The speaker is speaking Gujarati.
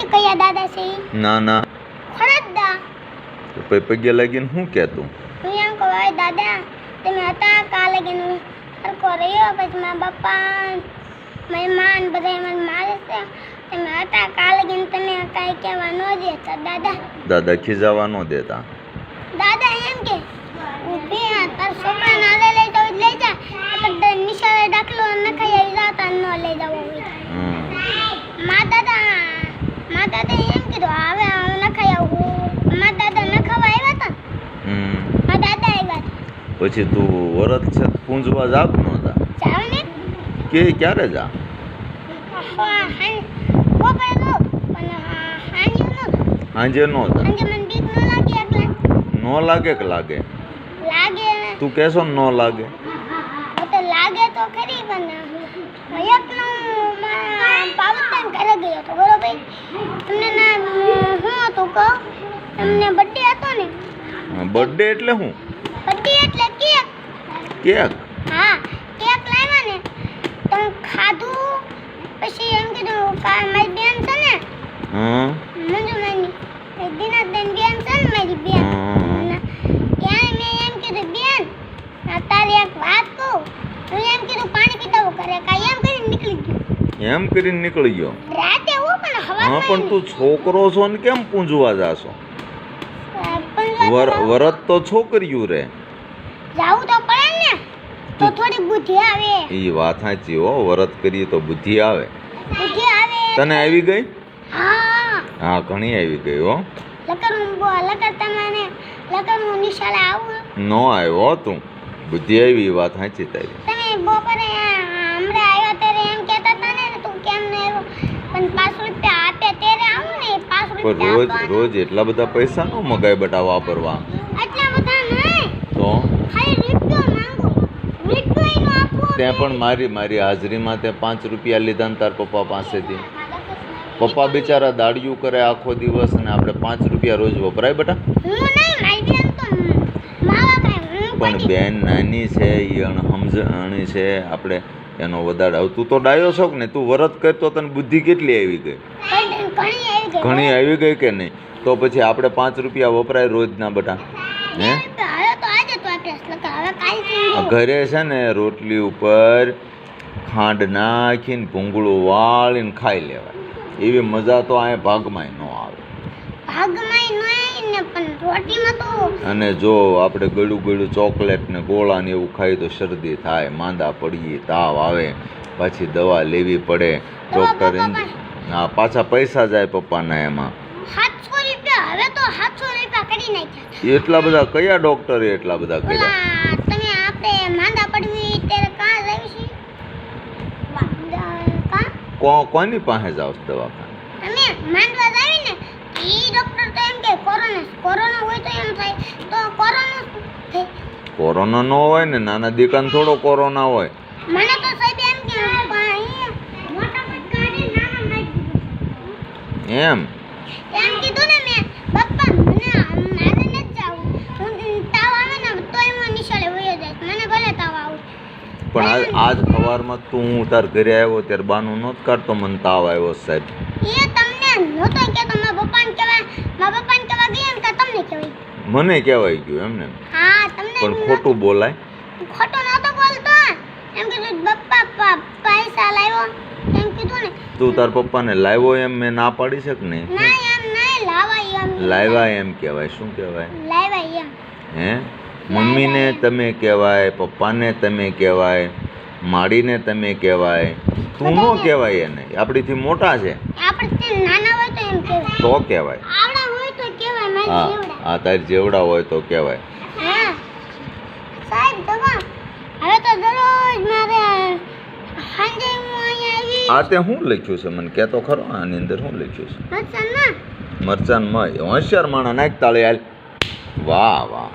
છે કયા દાદા છે ના ના. ખોડદા તો પછી પગે લાગીને શું કહેતું હું એમ કહું હવે દાદા તમે હતા કે હું સરખો રહ્યો પછી મારા બાપા મારી માં બધા મને મારે છે. તમે હતા કાલે કે તમે કાંઈ કહેવા ન દેતા દાદા. દાદા ખીજાવા ન દેતા. દાદા એમ કે ઊભી તાર સોમાન આલે લઈ જાવ લઈ જા. નિશાળે દાખલો ન ખાઈ આવી જાતા ન લઈ જાવ હોય હમ. મા દાદા મા દાદા એમ કીધું હવે હું ન ખાઈ આવું મા દાદા ન ખાવા આવ્યા હતા હમ. મા દાદા આવ્યા હતા પછી તું વરત છે પૂંજવા જાગ ન જા. જાવ કે ક્યારે જા હા, હાં- હા. સાંજે ન. જા. નો લાગી કે લાગે? લાગે. તું કહેશો ને લાગે? લાગે તો ખરી પણ મારા પાવતન ઘરે ગયો હતો બરોબર તમને ના હું હતું કહો? તમને બર્થડે હતો ને. બર્થડે એટલે શું બર્થડે એટલે કેક. કેક? હા કેક લાવ્યા ને તો ખાધું પછી એમ કીધું કા મારી બેન છે ને. હં મંજુલાની એ દિનાબેન બેન છે ને મારી બેન. ત્યારે મેં એમ કીધું બેન આ તારી એક વાત કહું. હું એમ કીધું પાણી પીતા કરે કાઈ એમ કરીને નીકળી ગયો. એમ કરીને નીકળી ગયો? રાતે હું પણ હવા હા પણ તું છોકરો છો ને કેમ પૂંજવા જાશો? વર વરત તો છોકરીયું રે. જાવું તો પડે ને તો થોડી બુદ્ધિ આવે. એ વાત સાચી હો વરત કરીએ તો બુદ્ધિ આવે. બુદ્ધિ આવે. તને આવી ગઈ? હા. હા ઘણી આવી ગઈ હો. લકર હું લકર તમને લકર હું નિશાળે આવું. નો આવ્યો તું. બુદ્ધિ આવી વાત સાચી તારી. તમે બપોરે હમણાં આવ્યો ત્યારે એમ કહેતા હતા ને તું કેમ ન આવ્યો? પણ પાંચ રૂપિયા આપે ત્યારે આવું ને પાંચ પણ રોજ રોજ એટલા બધા પૈસા ન મગાય બટા વાપરવા. તો? ત્યાં પણ મારી મારી હાજરીમાં તે પાંચ રૂપિયા લીધા ને તાર પપ્પા પાસેથી. પપ્પા બિચારા દાડિયું કરે આખો દિવસ અને આપણે પાંચ રૂપિયા રોજ વપરાય બેટા? પણ બેન નાની છે એ અણહમજણી છે. આપણે એનો વધારે તું તો ડાયો છો ને તું વરત કરતો તને બુદ્ધિ કેટલી આવી ગઈ? ઘણી આવી ગઈ આવી કે નહીં? તો પછી આપણે પાંચ રૂપિયા વપરાય રોજના બેટા હે? ઘરે છે ને રોટલી ઉપર ખાંડ નાખીને ભૂંગળું વાળીને ખાઈ લેવાય. એવી મજા તો અહીંયા ભાગમાંય ન આવે. ભાગમાં ને તો અને જો આપણે ગળું ગળું ચોકલેટ ને ગોળા ને એવું ખાઈ તો શરદી થાય માંદા પડીએ તાવ આવે પછી દવા લેવી પડે. ડૉક્ટર હા પાછા પૈસા જાય પપ્પાના એમાં. સાતસો રૂપિયા હવે તો સાતસો રૂપિયા કરી નાખ્યા એટલા બધા કયા ડોક્ટરે એટલા બધા કર્યા? તમે આપણે માંદા પડવી ત્યારે કાં જઈશું કો? કોની પાસે જાવ દવાખાને? અમે માંદવા જાવી ને ઈ ડોક્ટર તો એમ કે કોરોના કોરોના હોય તો એમ થાય. તો કોરોના કોરોના ન હોય ને નાના દીકરાને થોડો કોરોના હોય. મને તો સાહેબ એમ કે પણ અહીંયા મોટા પગ કાઢી નાના નાખી દીધું. એમ. એમ કીધું ને મેં પપ્પા મને મારે ન જાવું હું તાવ આવે ને તોય હું નિશાળે વયો જાય મને ભલે તાવ આવે. પણ આજ આજ સવારમાં તું હું તાર ઘરે આવ્યો ત્યારે બાનું નહોત કાઢતો મને તાવ આવ્યો સાહેબ. એ તમને નહોતો કહેતો મારા પપ્પાને કહેવા મારા પપ્પાને કહેવા ગયા ને કે તમને કહેવાય. મને કહેવાય ગયું એમને. હા તમને પણ ખોટું બોલાય. ખોટો નહોતો બોલતો. એમ કીધું પપ્પા પૈસા લાવ્યો. તું તાર પપ્પાને લાવ્યો એમ મેં ના પાડી નહીં? નહીં લાવ્યા એમ કહેવાય શું કહેવાય? હે? મમ્મીને તમે કહેવાય પપ્પાને તમે કહેવાય માડીને તમે કહેવાય. તું નો કહેવાય એને. આપણીથી મોટા છે. તે કહેવાય. હા આ તારી જેવડા હોય તો કહેવાય. હા. હવે તો દરરોજ મારે સાંજે હું આ તે શું લખ્યું છે? મને કહેતો ખરો આની અંદર શું લખ્યું છે? મરચાં ના મરચાન મય હોશિયાર માણા નાખ તાળી હાલ. વાહ વાહ.